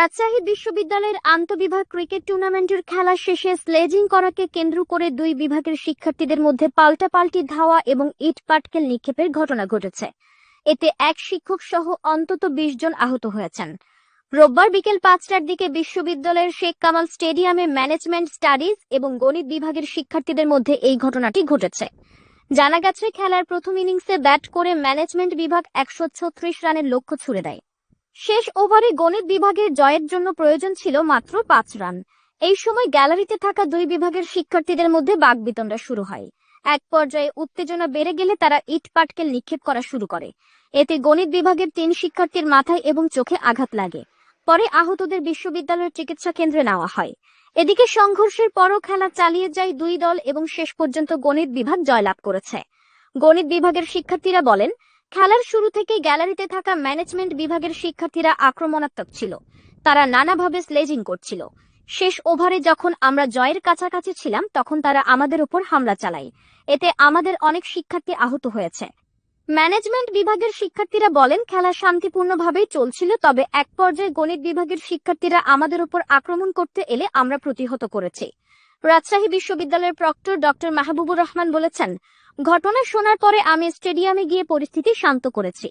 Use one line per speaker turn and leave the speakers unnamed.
রাজশাহী বিশ্ববিদ্যালয়ের আন্তবিভাগ ক্রিকেট টুর্নামেন্টের খেলা শেষে স্লেজিং করাকে কেন্দ্র করে দুই বিভাগের শিক্ষার্থীদের মধ্যে পাল্টাপাল্টি ধাওয়া এবং ইট পাটকেল নিক্ষেপের ঘটনা ঘটেছে। এতে এক শিক্ষক সহ অন্তত বিশ জন আহত হয়েছেন। রোববার বিকেল পাঁচটার দিকে বিশ্ববিদ্যালয়ের শেখ কামাল স্টেডিয়ামে ম্যানেজমেন্ট স্টাডিজ এবং গণিত বিভাগের শিক্ষার্থীদের মধ্যে এই ঘটনাটি ঘটেছে। জানা গেছে, খেলার প্রথম ইনিংসে ব্যাট করে ম্যানেজমেন্ট বিভাগ একশো ছত্রিশ রানের লক্ষ্য ছুড়ে দেয়। শেষ ওভারে গণিত বিভাগের জয়ের জন্য প্রয়োজন ছিল মাত্র পাঁচ রান। এই সময় গ্যালারিতে থাকা দুই বিভাগের শিক্ষার্থীদের মধ্যে বাগবিতণ্ডা শুরু হয়। এক পর্যায়ে উত্তেজনা বেড়ে গেলে তারা ইট পাটকেল নিক্ষেপ করা শুরু করে। এতে গণিত বিভাগের তিন শিক্ষার্থীর মাথায় এবং চোখে আঘাত লাগে। পরে আহতদের বিশ্ববিদ্যালয়ের চিকিৎসা কেন্দ্রে নেওয়া হয়। এদিকে সংঘর্ষের পরও খেলা চালিয়ে যায় দুই দল এবং শেষ পর্যন্ত গণিত বিভাগ জয়লাভ করেছে। গণিত বিভাগের শিক্ষার্থীরা বলেন খেলার শুরু থেকে গ্যালারিতে থাকা ম্যানেজমেন্ট বিভাগের শিক্ষার্থীরা আক্রমণাত্মক ছিল। তারা নানাভাবে স্লেজিং করছিল। শেষ ওভারে যখন আমরা জয়ের কাছাকাছি ছিলাম, তখন তারা আমাদের উপর হামলা চালায়। এতে আমাদের অনেক শিক্ষার্থী আহত হয়েছে। ম্যানেজমেন্ট বিভাগের শিক্ষার্থীরা বলেন, খেলা শান্তিপূর্ণভাবেই চলছিল, তবে এক পর্যায়ে গণিত বিভাগের শিক্ষার্থীরা আমাদের উপর আক্রমণ করতে এলে আমরা প্রতিহত করেছি। রাজশাহী বিশ্ববিদ্যালয়ের প্রক্টর ডক্টর মাহবুবুর রহমান বলেছেন, ঘটনা শোনার পরে আমি স্টেডিয়ামে গিয়ে পরিস্থিতি শান্ত করেছি।